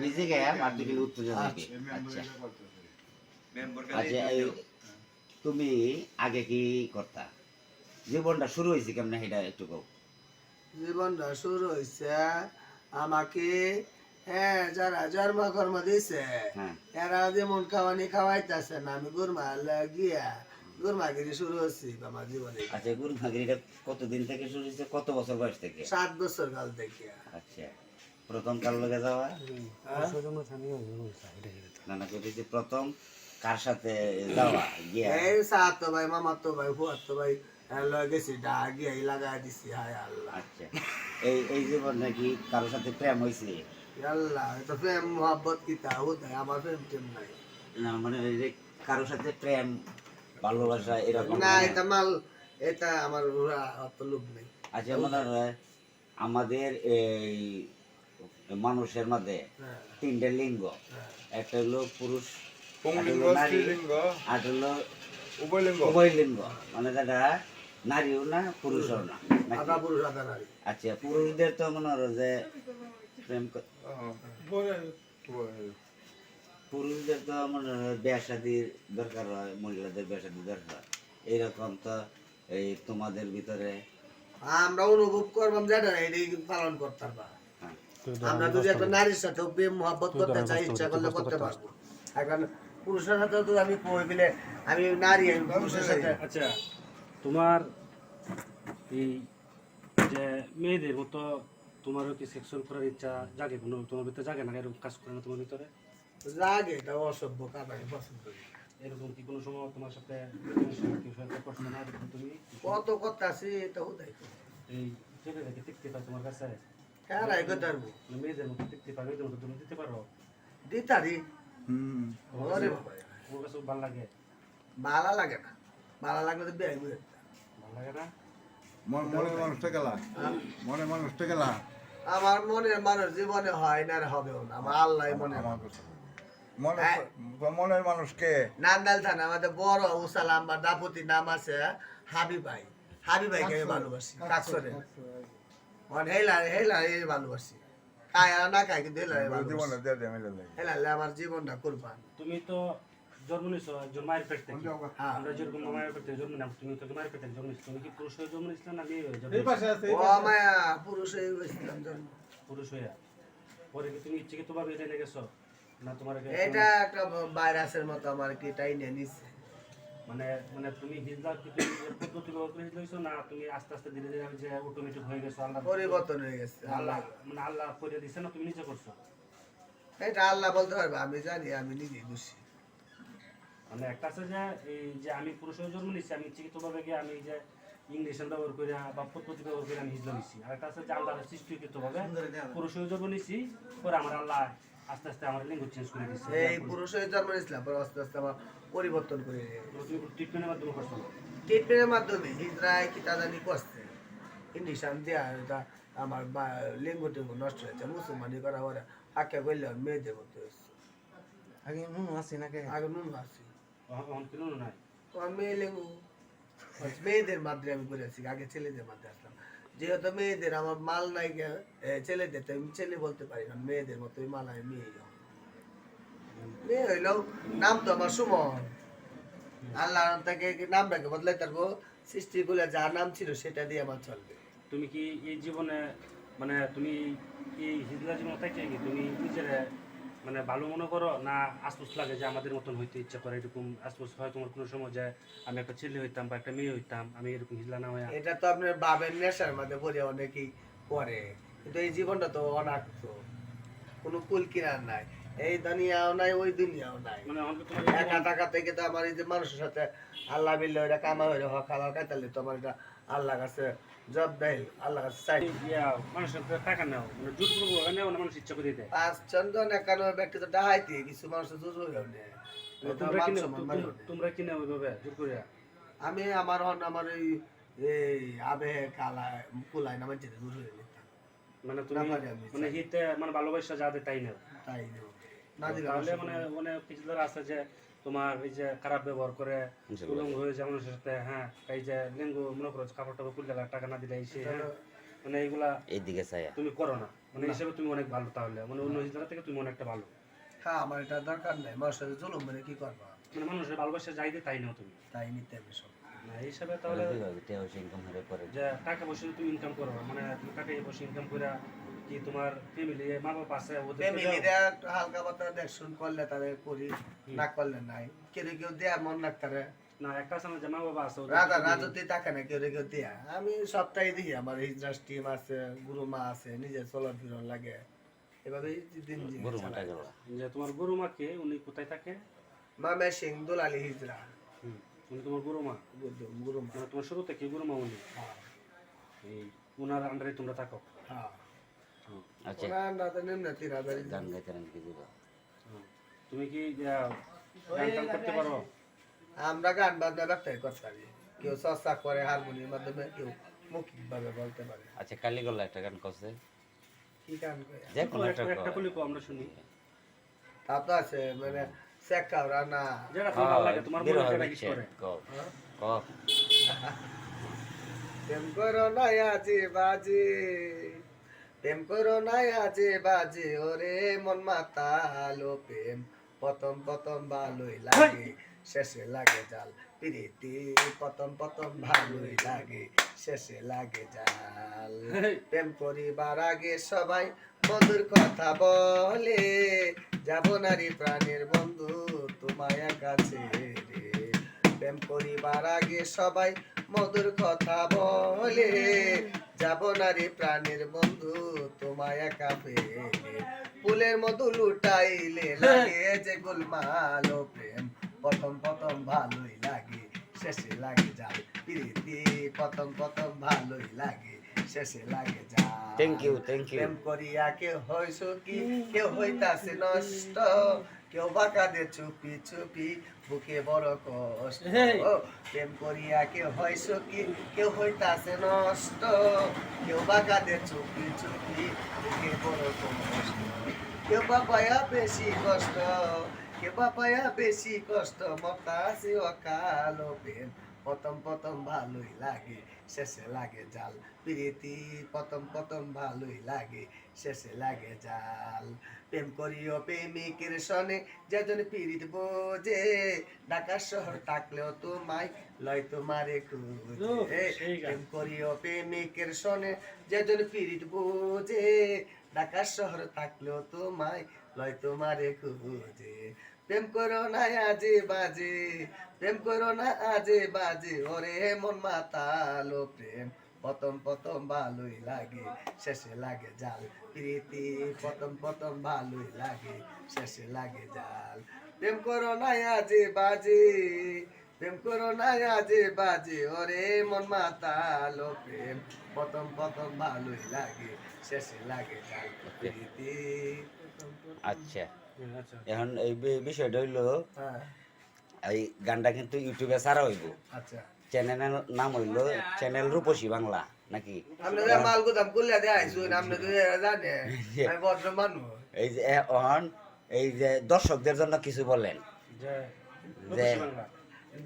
গেলাম আর উত্তর আচ্ছা। আচ্ছা। তুমি আগে কি করতা? জীবনটা শুরু হয়েছে কেমন সেটা একটু কও। জীবনটা শুরু হয়েছে আমাকে হ্যাঁ যারা জন্ম কর্ম দিছে হ্যাঁ। এরা যেমন খাওয়ানি খাওয়াইতেছে না আমি গুরমা গিয়া গুরমাগিরি শুরু হচ্ছি আমার জীবনে। আচ্ছা গুরু ভাগিরিটা কতদিন থেকে শুরু হয়েছে? কত বছর বয়স থেকে? সাত বছর কাল থেকে। আচ্ছা। প্রথম কার লগে যাওয়া? হ্যাঁ? নানা কইতেছি প্রথম কার সাথে যাওয়া? গিয়া? এই সাত তো ভাই মামা তো ভাই ফুয়ার তো ভাই হ্যাঁ, গেছি ডা গিয়া লাগাই দিছি হায় আল্লাহ। আচ্ছা। এই এই জীবন নাকি কারোর সাথে প্রেম হয়েছে আল্লাহ তো প্রেম মোহাব্বত কি তা হতে আমার প্রেম টেম নাই। না মানে এই যে কারোর সাথে প্রেম ভালোবাসা এরকম না এটা মাল এটা আমার অত লোক নেই। আচ্ছা মনে হয় আমাদের এই মানুষের মধ্যে হ্যাঁ, তিনটে লিঙ্গ। হ্যাঁ। একটা হলো পুরুষ নারী, আর হলো উভয়লিঙ্গ মানে নারীও না পুরুষও আচ্ছা পুরুষদের তো মনে হলো যে প্রেম পুরুষদের তো মনে হয় দরকার হয় মহিলাদের শাদির দরকার এইরকম তো এই তোমাদের ভিতরে আমরা অনুভব করবাম যেটা পালন করতে পারবা হ্যাঁ, আমরা যদি একটা নারীর সাথে প্রেম মহব্বত করতে চাই ইচ্ছা করলে করতে পারব। এখন পুরুষের সাথে তো আমি কই বলে আমি নারী আমি পুরুষের সাথে। আচ্ছা তোমার এই যে মেয়েদের মতো তোমারও কি সেকশন করার ইচ্ছা জাগে? কোনো তোমার ভিতরে জাগে না? এরকম কাজ করে না তোমার ভিতরে? জাগে এটা অসভ্য কাজ আমি পছন্দ করি এরকম কি কোনো সময় তোমার সাথে করছ না তুমি? কত কথা আছে এটা হুদাই এই ছেলেদেরকে দেখতে পাই তোমার কাছে? রাই করব মেয়েদের মতো দেখতে পাই মেয়েদের মতো তুমি দিতে পারো দিতারি হুম ওরে বাবা ওর কাছে ভালো লাগে ভালো লাগে না ভালো লাগলে তো বিয়ে করে ভালো লাগে না মন- মনের মানুষটা গেলা মানুষটা গেলা আমার মনের মানুষ জীবনে হয় না আর হবেও না আমার আল্লাহ মনে মনের হ্যাঁ। মনের মানুষকে নান্দাল থানা আমাদের বড় উসাল আমার দাপতি নাম আছে হাবি ভাই হাবি ভাইকে আমি ভালোবাসি কাকসরে মানে হেলা হেলা এই ভালোবাসি খায় আর না খায় কিন্তু দিয়ে দিয়ে আমার জীবনটা কুরবান তুমি তো জন্ম নিছো একজন মায়ের পেট থেকে। হ্যাঁ। আমরা যেরকম মায়ের পেট থেকে জন্ম নিলাম তুমি তো মায়ের পেট থেকে জন্ম নিছো। তুমি কি পুরুষ হয়ে জন্ম নিছিলে না মেয়ে হয়ে জন্ম ও মায়া পুরুষ হয়ে গেছিলাম জন্ম। পুরুষ হয়ে পরে কি তুমি নিয়ে গেছো? না তোমার এটা একটা ভাইরাসের মতো আমার কি এটাই নিয়ে নিচ্ছে মানে মানে তুমি হিজলা কি তুমি পদ্ধতি ব্যবহার করে হিজলা না তুমি আস্তে আস্তে ধীরে ধীরে যে অটোমেটিক হয়ে গেছো আল্লাহ পরিবর্তন হয়ে গেছে আল্লাহ। মানে আল্লাহ করে দিছে না তুমি নিজে করছ? এটা আল্লাহ বলতে পারবে আমি জানি আমি নিজেই বুঝছি। মানে একটা আছে যে এই যে আমি পুরুষ হয়ে জন্ম নিচ্ছি আমি ইচ্ছাকৃত ভাবে গিয়ে আমি যে ইংলিশন ব্যবহার করে বা পদ্ধতি ব্যবহার করে আমি হিজলা নিচ্ছি আর একটা আছে যে আল্লাহ সৃষ্টিকৃত ভাবে পুরুষ হয়ে জন্ম নিচ্ছি পরে আমার আল্লাহ আস্তে আস্তে আমার লিঙ্গ চেঞ্জ করে দিচ্ছে এই পুরুষ হয়ে জন্ম নিয়েছিলাম পরে আস্তে আস্তে আমার পরিবর্তন করে ট্রিটমেন্টের মাধ্যমে করছ ট্রিটমেন্টের মাধ্যমে হিজড়ায় কি তা জানি করছে ইঞ্জেকশন দেওয়া এটা আমার বা লিঙ্গ টিঙ্গ নষ্ট হয়েছে। মুসলমানি করা পরে আঁকে করলে মেয়েদের মতো হয়েছে। আগে নুন আছে নাকি? আগে নুন আসি মেয়ে লিঙ্গ। মেয়েদের মাধ্যমে আমি করে আসি আগে ছেলেদের মাধ্যমে আসলাম। যেহেতু মেয়েদের আমার মাল নাই ছেলেদের তো আমি ছেলে বলতে পারি না মেয়েদের মতো মাল আমি মেয়ে মেয়ে হইলেও নাম তো আমার সুমন। আল্লাহ তাকে নামটাকে বদলাই তারপর সৃষ্টি করলে যা নাম ছিল সেটা দিয়ে আমার চলবে। তুমি কি এই জীবনে মানে তুমি এই হিজলা জীবন থেকে কি তুমি নিজের মানে ভালো মনে করো না লাগে যে আমাদের মতন হইতে ইচ্ছা করে এরকম আস্তুস হয় তোমার কোনো সময় যায় আমি একটা ছেলে হইতাম বা একটা মেয়ে হইতাম আমি এরকম হিজলা না হয় এটা তো আপনার বাবের নেশার মধ্যে পড়ে অনেকেই করে কিন্তু এই জীবনটা তো অনাক্ত কোনো কুল কিনার নাই। এই দুনিয়াও নাই ওই দুনিয়াও নাই। মানে একা টাকা থেকে তো আমার এই যে মানুষের সাথে আল্লাহ বিল্লা এটা কামা হইলে হক হালাল কাইতালে তো আমার এটা আল্লাহ কাছে জব দেয় আল্লাহ কাছে চাই। মানুষের টাকা নেও মানে করব নেও না মানুষ ইচ্ছা করে দেয়। পাঁচ চন্দন একানব্বই ব্যক্তি তো ডাহাইতে কিছু মানুষ তো হইলেও নেয়। তোমরা মান কিনে ওইভাবে জোর করে? আমি আমার হন আমার এই এই আবে কালা কুলাই যেতে মানে তুমি না। মানে হিতে মানে ভালোবাসা যাদের তাই নেও। তাই নেব। না দিলে তাহলে মানে মানে কিছু ধর আছে যে তোমার এই যে খারাপ ব্যবহার করে উলঙ্গ হয়ে যায় মানুষের সাথে হ্যাঁ এই যে লিঙ্গ মনে করো কাপড় টাপড় খুললে টাকা না দিলে এই সে হ্যাঁ মানে এইগুলা এইদিকে তুমি করো না। মানে হিসেবে তুমি অনেক ভালো তাহলে। মানে অন্য হিজড়া থেকে তুমি অনেকটা ভালো। হ্যাঁ আমার এটা দরকার নাই। মানুষের সাথে জুলুম মানে কি করবা? মানে মানুষের ভালোবাসা যাই দিয়ে তাই নাও তুমি। তাই নিতে হবে সব। না এই হিসাবে তাহলে টাকা পয়সা তুমি ইনকাম করো। মানে তুমি টাকা পয়সা ইনকাম করে কি তোমার ফ্যামিলি মা বাবা আছে ওদের ফ্যামিলিরা একটু হালকা পাতলা দেখশুন করলে তাদের করি না করলে নাই। কেউ কেউ দেয়া মন রাখতারে না একটা আছে যে মা বাবা আছে রাজা রাজত্বে থাকে না কেউ কেউ দেয়া। আমি সবটাই দেখি আমার হিজরাস টিম আছে গুরু মা আছে নিজে চলার ফিরন লাগে এভাবেই দিন গরু যে তোমার গরু মাকে উনি কোথায় থাকে? মামে সিং দুলালি হিজরা হুম, উনি তোমার গরু মা গুরু- গুরু মা মানে তোমার শুরু থেকে গরু মা উনি? হ্যাঁ, এই ওনার আন্ডারে তোমরা থাকো। হ্যাঁ। আচ্ছা। গান গাইতে নাকি দিব তুমি কি গান করতে পারো? আমরা গান বাজনা ব্যবসায় করতে পারি কেউ চর্চা করে হারমোনিয়াম মাধ্যমে কেউ মৌখিক ভাবে বলতে পারে। আচ্ছা কালীগোল্লা একটা গান করছে। কি গান করে যে কোনো একটা একটা। কলি আমরা শুনি। তা তো আছে মানে শেখাওরা না। যেটা ভালো লাগে তোমার মনে যেটা বিচ্ছেদ, করে? হ্যাঁ? কও। প্রেম করো না আজি বাজে। প্রেম করো না আজি বাজে ওরে মন মাতালো প্রেম। প্রথম প্রথম ভালোই লাগে শেষে লাগে জাল প্রীতি। প্রথম প্রথম ভালোই লাগে শেষে লাগে জাল। প্রেম করিবার আগে সবাই মধুর কথা বলে যাব নারী প্রাণের বন্ধু তোমায় কাছে রে। প্রেম করিবার আগে সবাই মধুর কথা বলে। যাব নারী প্রাণের বন্ধু তোমায় একা পেলে ফুলের মধু লুটাইলে লাগে যে গোলমাল প্রেম। প্রথম প্রথম ভালোই লাগে শেষে লাগে যায় প্রীতি। প্রথম প্রথম ভালোই লাগে শেষে লাগে যায় থ্যাংক ইউ থ্যাংক ইউ প্রেম করিয়া কেউ হয় সুখী কেউ হইতাছে নষ্ট। কেউ বাঁকা দে চুপি চুপি বুকে বড় কষ্ট। প্রেম করিয়া কেউ হয় সুখী কেউ হইতাছে নষ্ট। কেউ বাঁকা দে চুপি চুপি বুকে বড় কষ্ট। কেউ বাপায়া বেশি কষ্ট কেউ বাপায়া বেশি কষ্ট। মতাছে অকাল প্রেম প্রথম প্রথম ভালোই লাগে। শেষে লাগে জাল। প্রীতি প্রথম প্রথম ভালোই লাগে শেষে লাগে জাল। প্রেম করিও প্রেমিকের সনে যেজন পীড়িত বোঝে। ঢাকা শহর থাকলেও তোমায় লয় তোমারে খুঁজে। প্রেম করিও প্রেমিকের সনে যেজন পীড়িত বোঝে। ঢাকা শহর থাকলেও তোমায় লয় তোমারে খুঁজে। প্রেম করো না, আজে বাজে। প্রেম করো না, আজে বাজে। ওরে মন মাতালো প্রেম। প্রথম প্রথম ভালোই লাগে, শেষে লাগে জাল। প্রীতি প্রথম প্রথম ভালোই লাগে, শেষে লাগে জাল। প্রেম করো না, আজে বাজে। প্রেম করো না, আজে বাজে। ওরে মন মাতালো প্রেম। প্রথম প্রথম ভালোই লাগে, শেষে লাগে জাল। প্রীতি। আচ্ছা। এখন এই বিষয়টা হইল হ্যাঁ। এই গানটা কিন্তু ইউটিউবে ছাড়া হইব। আচ্ছা। চ্যানেলের নাম হইল চ্যানেল রূপসী বাংলা নাকি? এই যে এখন এই যে দর্শকদের জন্য কিছু বলেন। যে যে রূপসী বাংলা।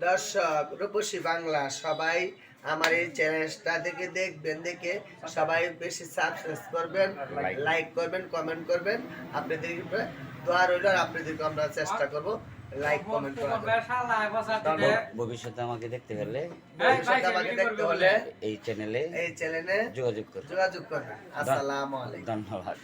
দর্শক রূপসী বাংলা সবাই আমার এই চ্যানেলটা দেখে দেখবেন দেখে সবাই বেশি সাবস্ক্রাইব করবেন লাইক করবেন কমেন্ট করবেন। আপনাদের দোয়া রইল আর আপনাদেরকে আমরা চেষ্টা করব লাইক কমেন্ট করার। ভবিষ্যতে আমাকে দেখতে হলে ভবিষ্যতে আমাকে দেখতে হলে এই চ্যানেলে এই চ্যানেলে যোগাযোগ করুন যোগাযোগ করবেন। আসসালামু আলাইকুম। ধন্যবাদ।